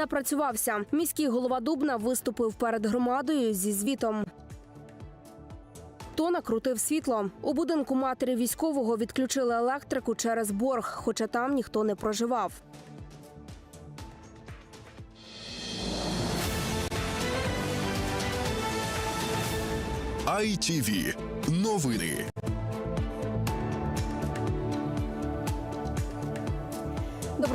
напрацювався. Міський голова Дубна виступив перед громадою зі звітом. То накрутив світло. У будинку матері військового відключили електрику через борг, хоча там ніхто не проживав. ITV. Новини.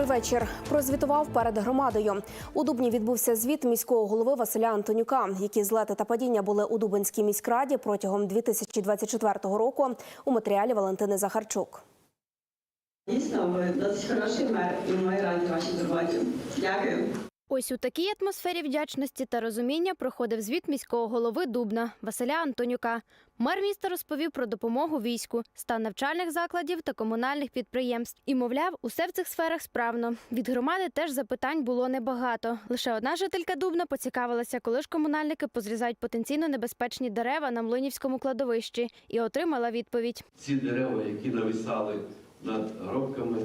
Добрий вечір. Прозвітував перед громадою. У Дубні відбувся звіт міського голови Василя Антонюка. Які злети та падіння були у Дубинській міськраді протягом 2024 року. У матеріалі Валентини Захарчук. Дійсно, ви досить хороший мер, і ми раді вашій роботі. Дякую. Ось у такій атмосфері вдячності та розуміння проходив звіт міського голови Дубна Василя Антонюка. Мер міста розповів про допомогу війську, стан навчальних закладів та комунальних підприємств. І, мовляв, усе в цих сферах справно. Від громади теж запитань було небагато. Лише одна жителька Дубна поцікавилася, коли ж комунальники позрізають потенційно небезпечні дерева на Млинівському кладовищі, і отримала відповідь. ці дерева, які нависали над гробками,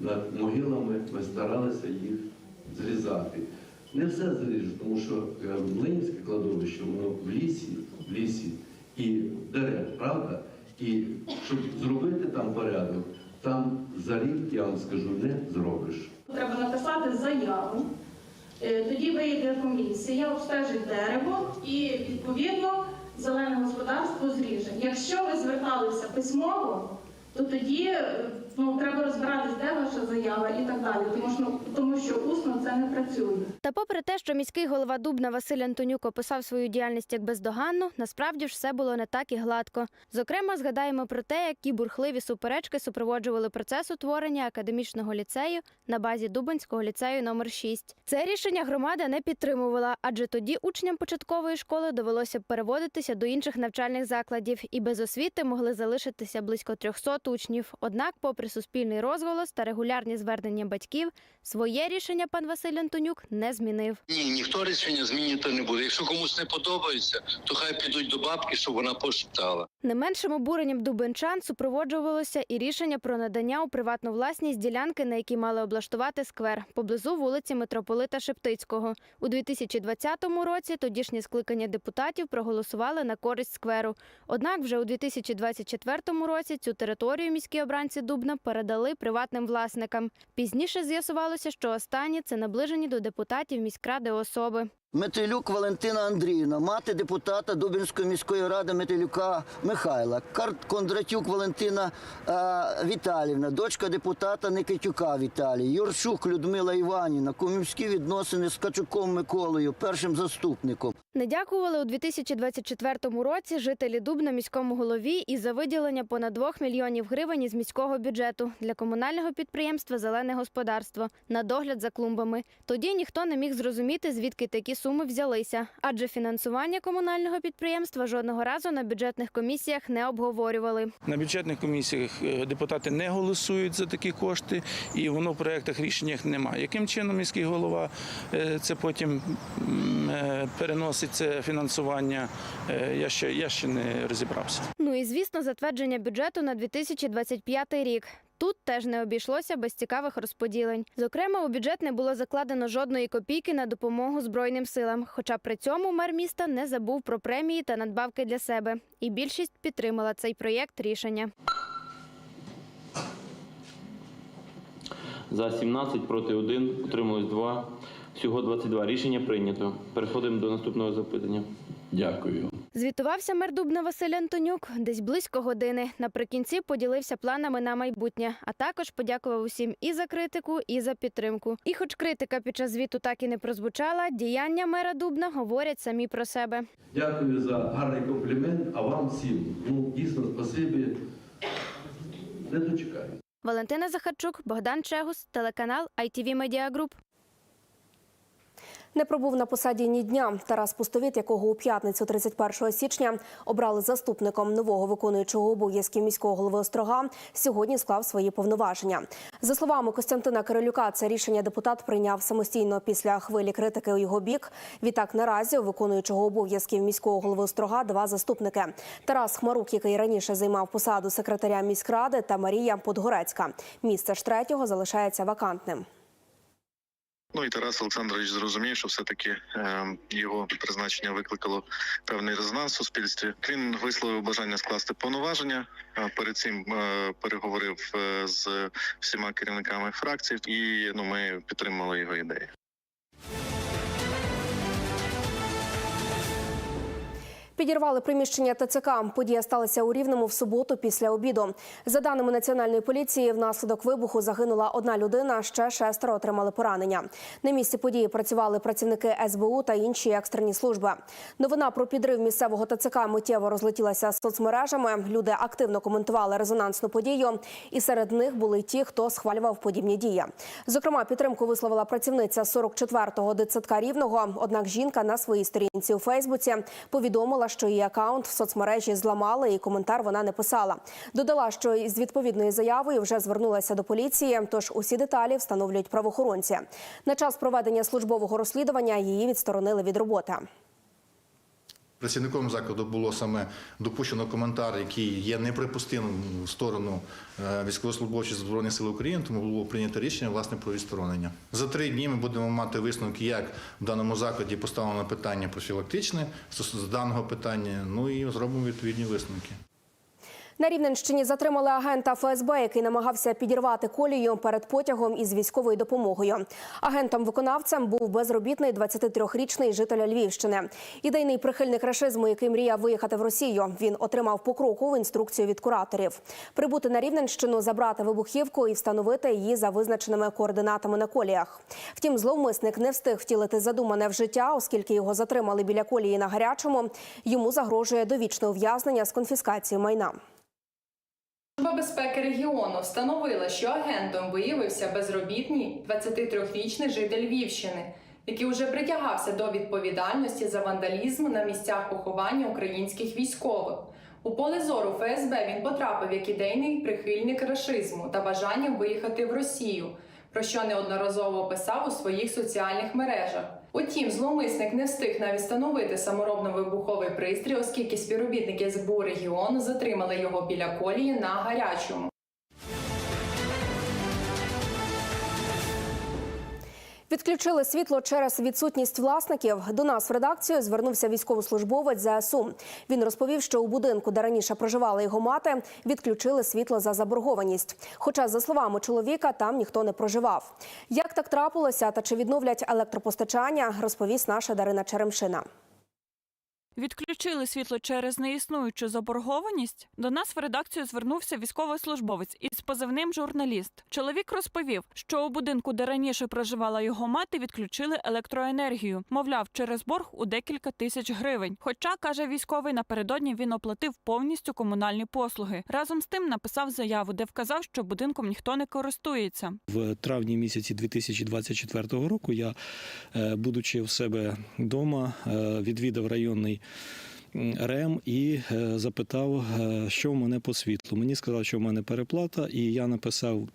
над могилами, ми старалися їх зрізати. Не все зріжу, тому що е, Млинівське кладовище, воно в лісі, в лісі і дерев, правда? І щоб зробити там порядок, там за рік, я вам скажу, не зробиш. Треба написати заяву. Е, Тоді вийде комісія, обстежить дерево і відповідно зелене господарство зріже. Якщо ви зверталися письмово, то тоді е, ну, треба розбиратись, де ваша заява і так далі, тому що, тому що усно це не працює. Та попри те, що міський голова Дубна Василь Антонюк описав свою діяльність як бездоганну, насправді ж все було не так і гладко. Зокрема, згадаємо про те, які бурхливі суперечки супроводжували процес утворення академічного ліцею на базі Дубинського ліцею номер 6 Це рішення громада не підтримувала, адже тоді учням початкової школи довелося переводитися до інших навчальних закладів і без освіти могли залишитися близько 300 учнів. Однак, попри суспільний розголос та регулярні звернення батьків, своє рішення пан Василь Антонюк не змінив. Ні, ніхто рішення змінювати не буде. Якщо комусь не подобається, то хай підуть до бабки, щоб вона пошептала. Не меншим обуренням дубенчан супроводжувалося і рішення про надання у приватну власність ділянки, на якій мали облаштувати сквер поблизу вулиці Митрополита Шептицького. У 2020 році тодішнє скликання депутатів проголосували на користь скверу. Однак вже у 2024 році цю територію міські обранці Дубна передали приватним власникам. Пізніше з'ясувалося, що останні це наближені до депутатів міськради особи. Метелюк Валентина Андріївна, мати депутата Дубинської міської ради Метелюка Михайла, Кондратюк Валентина е, Віталівна, дочка депутата Никитюка Віталій, Юрчук Людмила Іванівна, комівські відносини з Качуком Миколою, першим заступником. Не дякували у 2024 році жителі Дубна міському голові і за виділення понад 2 мільйонів гривень із міського бюджету для комунального підприємства Зелене господарство на догляд за клумбами. Тоді ніхто не міг зрозуміти, звідки такі суми взялися, адже фінансування комунального підприємства жодного разу на бюджетних комісіях не обговорювали. На бюджетних комісіях е, депутати не голосують за такі кошти, і воно в проєктах рішеннях немає. Яким чином міський голова е, це потім е, переносить це фінансування? Я ще я ще не розібрався. Ну і звісно, затвердження бюджету на 2025 рік. Тут теж не обійшлося без цікавих розподілень. Зокрема, у бюджет не було закладено жодної копійки на допомогу Збройним силам. Хоча при цьому мер міста не забув про премії та надбавки для себе. І більшість підтримала цей проєкт рішення. За 17, проти 1, утрималось 2. Всього 22. Рішення прийнято. Переходимо до наступного запитання. Дякую. Звітувався мер Дубна Василь Антонюк десь близько години. Наприкінці поділився планами на майбутнє, а також подякував усім і за критику, і за підтримку. І, хоч критика під час звіту так і не прозвучала, діяння мера Дубна говорять самі про себе. Дякую за гарний комплімент, а вам всім. Ну, дійсно, спасибі. Не дочекаю. Валентина Захарчук, Богдан Чегус, телеканал ITV Media Group. Не пробув на посаді ні дня. Тарас Пустовіт, якого у п'ятницю 31 січня обрали заступником нового виконуючого обов'язків міського голови Острога, сьогодні склав свої повноваження. За словами Костянтина Кирилюка, це рішення депутат прийняв самостійно після хвилі критики у його бік. Відтак наразі у виконуючого обов'язків міського голови Острога два заступники: Тарас Хмарук, який раніше займав посаду секретаря міськради, та Марія Подгорецька. Місце ж третього залишається вакантним. Ну і Тарас Олександрович зрозумів, що все-таки е, його призначення викликало певний резонанс в суспільстві. Він висловив бажання скласти повноваження. Перед цим е, переговорив е, з всіма керівниками фракцій, і ну ми підтримали його ідею. Підірвали приміщення ТЦК. Подія сталася у Рівному в суботу після обіду. За даними національної поліції, внаслідок вибуху загинула одна людина. Ще шестеро отримали поранення. На місці події працювали працівники СБУ та інші екстрені служби. Новина про підрив місцевого ТЦК миттєво розлетілася соцмережами. Люди активно коментували резонансну подію, і серед них були ті, хто схвалював подібні дії. Зокрема, підтримку висловила працівниця 44-го дитсадка рівного. Однак жінка на своїй сторінці у Фейсбуці повідомила, що її акаунт в соцмережі зламали, і коментар вона не писала. Додала, що з відповідною заявою вже звернулася до поліції. Тож усі деталі встановлюють правоохоронці. На час проведення службового розслідування її відсторонили від роботи. Працівником закладу було саме допущено коментар, який є неприпустимим в сторону е, військовослужбовців Збройних сил України, тому було прийнято рішення власне про відсторонення. За три дні ми будемо мати висновки, як в даному закладі поставлено питання профілактичне стосовно даного питання. Ну і зробимо відповідні висновки. На Рівненщині затримали агента ФСБ, який намагався підірвати колію перед потягом із військовою допомогою. Агентом-виконавцем був безробітний 23-річний житель Львівщини. Ідейний прихильник рашизму, який мріяв виїхати в Росію. Він отримав покрокову інструкцію від кураторів. Прибути на Рівненщину, забрати вибухівку і встановити її за визначеними координатами на коліях. Втім, зловмисник не встиг втілити задумане в життя, оскільки його затримали біля колії на гарячому. Йому загрожує довічне ув'язнення з конфіскацією майна. Служба безпеки регіону встановила, що агентом виявився безробітний 23-річний житель Львівщини, який уже притягався до відповідальності за вандалізм на місцях поховання українських військових. У поле зору ФСБ він потрапив як ідейний прихильник рашизму та бажанням виїхати в Росію, про що неодноразово писав у своїх соціальних мережах. Утім, зловмисник не встиг навіть встановити саморобно-вибуховий пристрій, оскільки співробітники СБУ регіону затримали його біля колії на гарячому. Відключили світло через відсутність власників. До нас в редакцію звернувся військовослужбовець ЗСУ. Він розповів, що у будинку, де раніше проживала його мати, відключили світло за заборгованість. Хоча, за словами чоловіка, там ніхто не проживав. Як так трапилося та чи відновлять електропостачання, розповість наша Дарина Черемшина. Відключили світло через неіснуючу заборгованість. До нас в редакцію звернувся військовослужбовець із позивним журналіст. Чоловік розповів, що у будинку, де раніше проживала його мати, відключили електроенергію. Мовляв, через борг у декілька тисяч гривень. Хоча каже військовий, напередодні він оплатив повністю комунальні послуги. Разом з тим написав заяву, де вказав, що будинком ніхто не користується. В травні місяці 2024 року я, е, будучи в себе вдома, е, відвідав районний РЕМ і е, запитав, е, що в мене по світлу. Мені сказали, що в мене переплата, і я написав.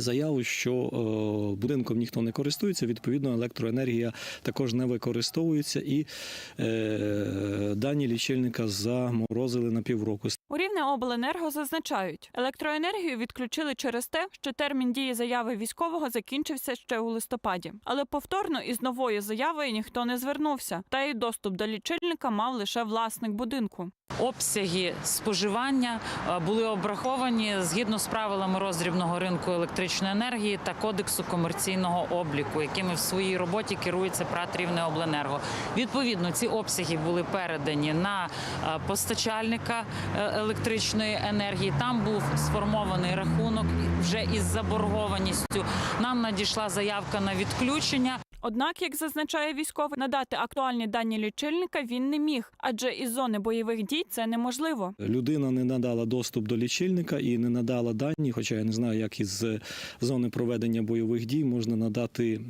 Заяву, що е, будинком ніхто не користується, відповідно, електроенергія також не використовується, і е, дані лічильника заморозили на півроку. У Рівне обленерго зазначають, електроенергію відключили через те, що термін дії заяви військового закінчився ще у листопаді. Але повторно із новою заявою ніхто не звернувся, та й доступ до лічильника мав лише власник будинку. Обсяги споживання е, були обраховані згідно з правилами роздрібного ринку електричної енергії та кодексу комерційного обліку, якими в своїй роботі керується ПРАТ Рівнеобленерго. Відповідно, ці обсяги були передані на е, постачальника е, електричної енергії. Там був сформований рахунок вже із заборгованістю. Нам надійшла заявка на відключення. Однак, як зазначає військовий, надати актуальні дані лічильника він не міг, адже із зони бойових дій це неможливо. Людина не надала доступ до лічильника і не надала дані, хоча я не знаю, як із зони проведення бойових дій можна надати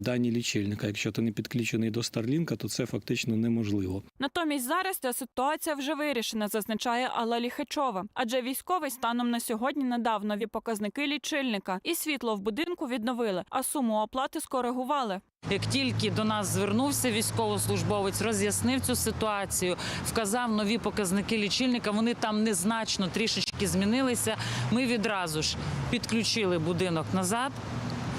дані лічильника. Якщо ти не підключений до Старлінка, то це фактично неможливо. Натомість зараз ця ситуація вже вирішена, зазначає Алла Ліхачова. Адже військовий станом на сьогодні надав нові показники лічильника, і світло в будинку відновили, а суму оплати скоригували. Як тільки до нас звернувся військовослужбовець, роз'яснив цю ситуацію, вказав нові показники лічильника. Вони там незначно трішечки змінилися. Ми відразу ж підключили будинок назад.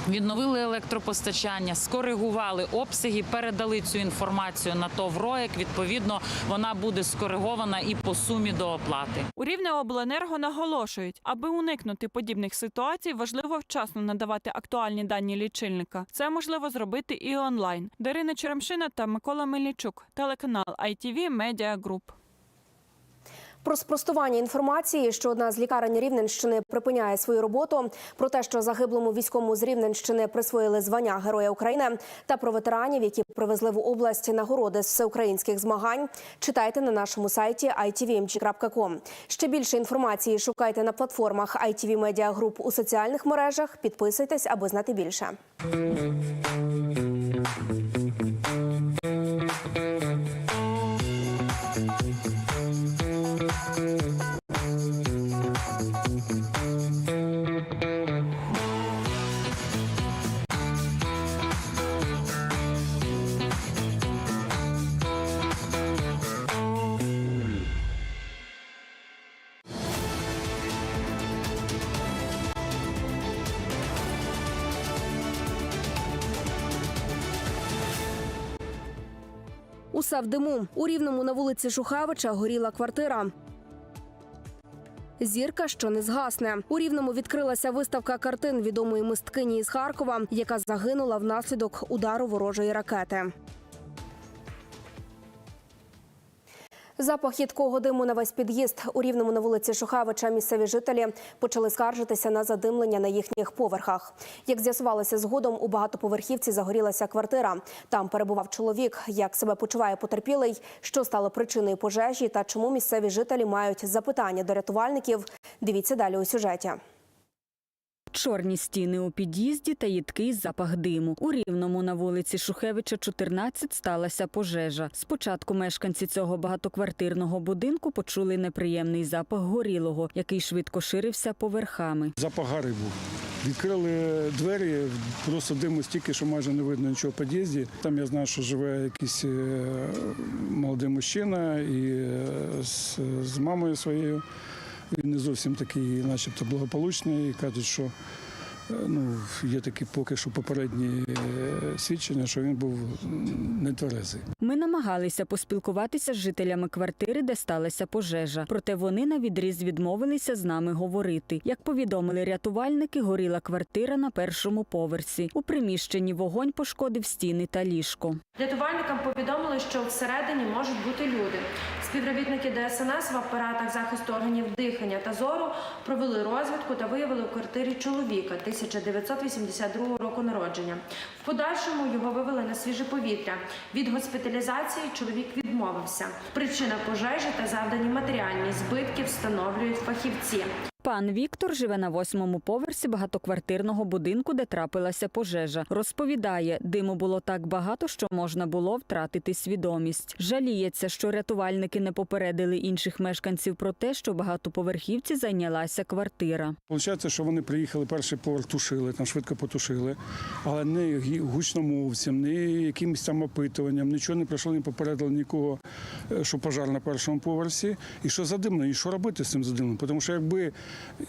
Відновили електропостачання, скоригували обсяги, передали цю інформацію на ТОВ «РОЕК». Відповідно, вона буде скоригована і по сумі до оплати. У Рівнеобленерго наголошують, аби уникнути подібних ситуацій, важливо вчасно надавати актуальні дані лічильника. Це можливо зробити і онлайн. Дарина Черемшина та Микола Мельничук, телеканал ITV Media Group. Про спростування інформації, що одна з лікарень Рівненщини припиняє свою роботу, про те, що загиблому військовому з Рівненщини присвоїли звання Героя України, та про ветеранів, які привезли в область нагороди з всеукраїнських змагань, читайте на нашому сайті itvmg.com. Ще більше інформації шукайте на платформах ITV Media Group у соціальних мережах. Підписуйтесь, аби знати більше. Усе диму. У рівному на вулиці Шухевича горіла квартира. Зірка, що не згасне. У рівному відкрилася виставка картин відомої мисткині із Харкова, яка загинула внаслідок удару ворожої ракети. Запах їдкого диму на весь під'їзд у рівному на вулиці Шухевича місцеві жителі почали скаржитися на задимлення на їхніх поверхах. Як з'ясувалося згодом, у багатоповерхівці загорілася квартира. Там перебував чоловік. Як себе почуває потерпілий, що стало причиною пожежі та чому місцеві жителі мають запитання до рятувальників. Дивіться далі у сюжеті. Чорні стіни у під'їзді та їдкий запах диму. У Рівному на вулиці Шухевича, 14, сталася пожежа. Спочатку мешканці цього багатоквартирного будинку почули неприємний запах горілого, який швидко ширився поверхами. Запах гари був. Відкрили двері, просто диму стільки, що майже не видно нічого в під'їзді. Там я знаю, що живе якийсь е, молодий мужчина і е, з, з мамою своєю. Він не зовсім такий, начебто, благополучний. І кажуть, що ну, є такі поки що попередні е, свідчення, що він був нетверезий. Ми намагалися поспілкуватися з жителями квартири, де сталася пожежа. Проте вони на відріз відмовилися з нами говорити. Як повідомили рятувальники, горіла квартира на першому поверсі. У приміщенні вогонь пошкодив стіни та ліжко. Рятувальникам повідомили, що всередині можуть бути люди. Співробітники ДСНС в апаратах захисту органів дихання та зору провели розвідку та виявили у квартирі чоловіка 1982 року народження. В подальшому його вивели на свіже повітря. Від госпіталізації чоловік відмовився. Причина пожежі та завдані матеріальні збитки встановлюють фахівці. Пан Віктор живе на восьмому поверсі багатоквартирного будинку, де трапилася пожежа. Розповідає, диму було так багато, що можна було втратити свідомість. Жаліється, що рятувальники не попередили інших мешканців про те, що багатоповерхівці зайнялася квартира. Получається, що вони приїхали, перший поверх тушили, там швидко потушили, але не гучномовцям, не якимось там опитуванням, нічого не прийшло, не попередили нікого, е, що пожар на першому поверсі, і що задимно, і що робити з цим задимом. Тому що якби,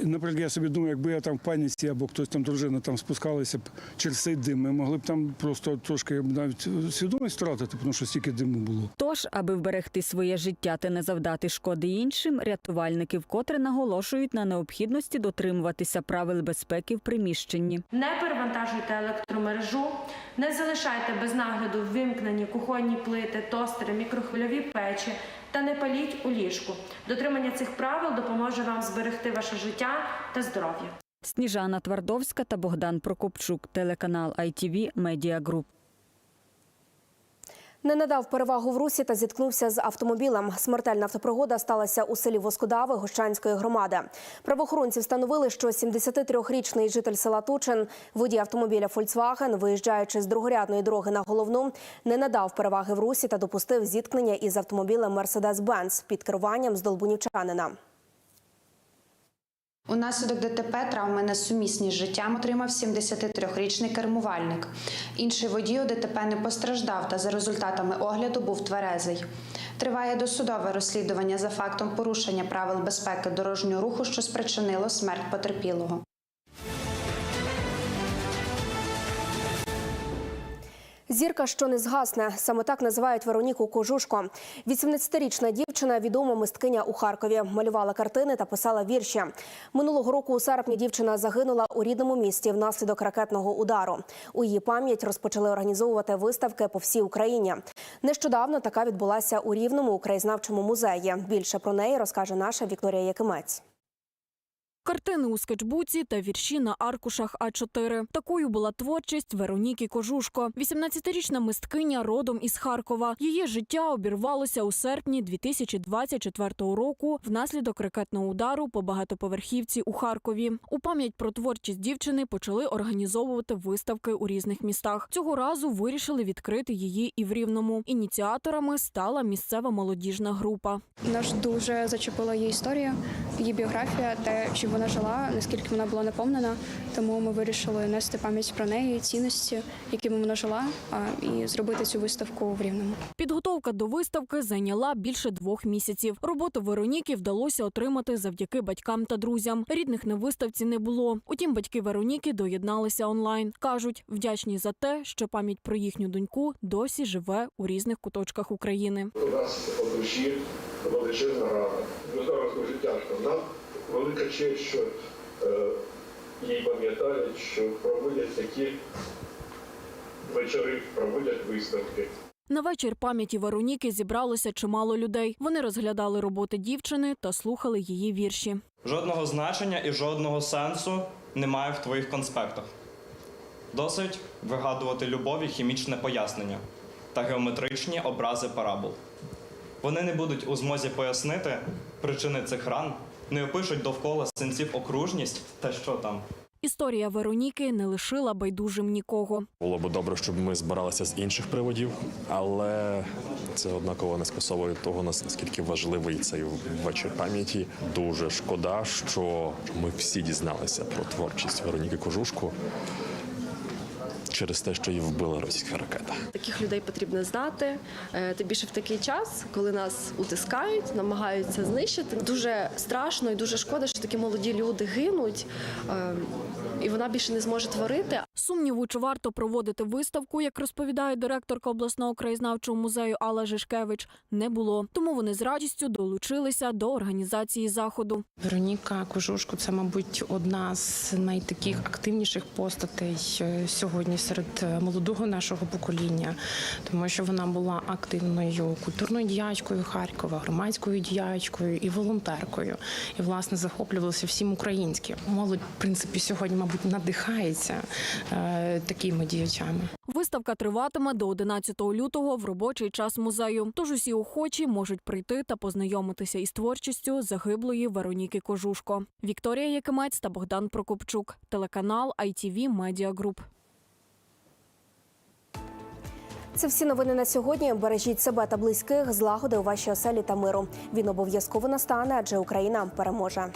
наприклад, я собі думаю, якби я там в паніці або хтось там дружина там спускалися б через цей дим, ми могли б там просто трошки навіть свідомість втратити, тому що стільки диму було. Тож, аби вберегти своє життя та не завдати шкоди іншим, рятувальники вкотре наголошують на необхідності дотримуватися правил безпеки в приміщенні. Не перевантажуйте електромережу, не залишайте без нагляду ввімкнені кухонні плити, тостери, мікрохвильові печі та не паліть у ліжку. Дотримання цих правил допоможе вам зберегти ваше життя та здоров'я. Сніжана Твардовська та Богдан Прокопчук, телеканал ITV Media Group. Не надав перевагу в русі та зіткнувся з автомобілем. Смертельна автопригода сталася у селі Воскодави Гощанської громади. Правоохоронці встановили, що 73-річний житель села Тучин, водій автомобіля Фольксваген, виїжджаючи з другорядної дороги на головну, не надав переваги в русі та допустив зіткнення із автомобілем Мерседес-Бенц під керуванням здолбунівчанина. Унаслідок ДТП травми несумісні з життям отримав 73-річний кермувальник. Інший водій у ДТП не постраждав та за результатами огляду був тверезий. Триває досудове розслідування за фактом порушення правил безпеки дорожнього руху, що спричинило смерть потерпілого. Зірка, що не згасне, саме так називають Вероніку Кожушко. 18-річна дівчина, відома мисткиня у Харкові, малювала картини та писала вірші. Минулого року у серпні дівчина загинула у рідному місті внаслідок ракетного удару. У її пам'ять розпочали організовувати виставки по всій Україні. Нещодавно така відбулася у Рівному у краєзнавчому музеї. Більше про неї розкаже наша Вікторія Якимець. Картини у скетчбуці та вірші на аркушах А4. Такою була творчість Вероніки Кожушко. 18-річна мисткиня родом із Харкова. Її життя обірвалося у серпні 2024 року внаслідок ракетного удару по багатоповерхівці у Харкові. У пам'ять про творчість дівчини почали організовувати виставки у різних містах. Цього разу вирішили відкрити її і в Рівному. Ініціаторами стала місцева молодіжна група. Нас дуже зачепила її історія, її біографія, те, чим вона жила, наскільки вона була наповнена. Тому ми вирішили нести пам'ять про неї, цінності, якими вона жила, і зробити цю виставку в Рівному. Підготовка до виставки зайняла більше двох місяців. Роботу Вероніки вдалося отримати завдяки батькам та друзям. Рідних на виставці не було. Утім, батьки Вероніки доєдналися онлайн. кажуть, вдячні за те, що пам'ять про їхню доньку досі живе у різних куточках України. У нас по душі рана. Ну зараз дуже тяжко. Нам велика честь, що е, їй пам'ятають, що проводять такі вечори, проводять виставки. На вечір пам'яті Вероніки зібралося чимало людей. Вони розглядали роботи дівчини та слухали її вірші. Жодного значення і жодного сенсу немає в твоїх конспектах. Досить вигадувати любові хімічне пояснення та геометричні образи парабол. Вони не будуть у змозі пояснити причини цих ран, не опишуть довкола сенців окружність та що там. Історія Вероніки не лишила байдужим нікого. Було б добре, щоб ми збиралися з інших приводів, але це однаково не скасовує того, наскільки важливий цей вечір пам'яті. Дуже шкода, що ми всі дізналися про творчість Вероніки Кожушко через те, що її вбила російська ракета. Таких людей потрібно знати. е, Тим більше в такий час, коли нас утискають, намагаються знищити. Дуже страшно і дуже шкода, що такі молоді люди гинуть, е, і вона більше не зможе творити. Сумніву, чи варто проводити виставку, як розповідає директорка обласного краєзнавчого музею Алла Жишкевич, не було. Тому вони з радістю долучилися до організації заходу. Вероніка Кожушко це, мабуть, одна з найтаких активніших постатей е, сьогодні серед е, молодого нашого покоління, тому що вона була активною культурною діячкою Харкова, громадською діячкою і волонтеркою. І власне захоплювалася всім українським. Молодь, в принципі, сьогодні, мабуть, надихається е, такими діячами. Виставка триватиме до 11 лютого в робочий час музею. Тож усі охочі можуть прийти та познайомитися із творчістю загиблої Вероніки Кожушко. Вікторія Якимець та Богдан Прокопчук. Телеканал ITV Media Group. Це всі новини на сьогодні. Бережіть себе та близьких, злагоди у вашій оселі та миру. Він обов'язково настане, адже Україна переможе.